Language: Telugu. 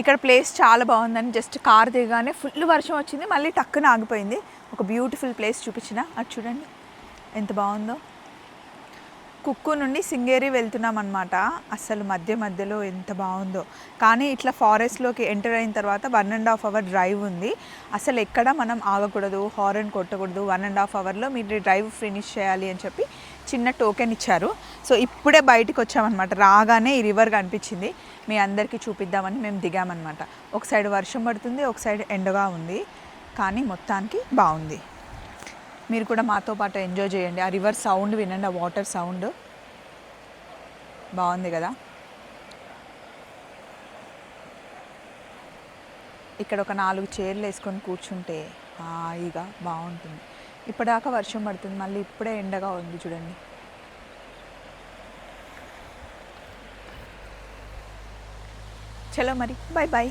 ఇక్కడ ప్లేస్ చాలా బాగుందని జస్ట్ కార్ దిగగానే ఫుల్ వర్షం వచ్చింది మళ్ళీ టక్కున ఆగిపోయింది. ఒక బ్యూటిఫుల్ ప్లేస్ చూపించిన. అది చూడండి ఎంత బాగుందో. కుక్కు నుండి సింగేరి వెళ్తున్నాం అనమాట అసలు మధ్య మధ్యలో ఎంత బాగుందో. కానీ ఇట్లా ఫారెస్ట్లోకి ఎంటర్ అయిన తర్వాత one and half hour drive ఉంది. అసలు ఎక్కడ మనం ఆగకూడదు హారన్ కొట్టకూడదు వన్ అండ్ హాఫ్ అవర్లో మీరు డ్రైవ్ ఫినిష్ చేయాలి అని చెప్పి చిన్న టోకెన్ ఇచ్చారు. సో ఇప్పుడే బయటికి వచ్చామన్నమాట. రాగానే ఈ రివర్ కనిపించింది. మీ అందరికీ చూపిద్దామని మేము దిగామన్నమాట. ఒక సైడ్ వర్షం పడుతుంది ఒక సైడ్ ఎండగా ఉంది. కానీ మొత్తానికి బాగుంది. మీరు కూడా మాతో పాటు ఎంజాయ్ చేయండి. ఆ రివర్ సౌండ్ వినండి ఆ వాటర్ సౌండ్ బాగుంది కదా? ఇక్కడ ఒక నాలుగు చైర్లు వేసుకొని కూర్చుంటే హాయిగా బాగుంటుంది. ఇప్పటిదాకా వర్షం పడుతుంది. మళ్ళీ ఇప్పుడే ఎండగా ఉంది చూడండి. చలో మరి. Bye bye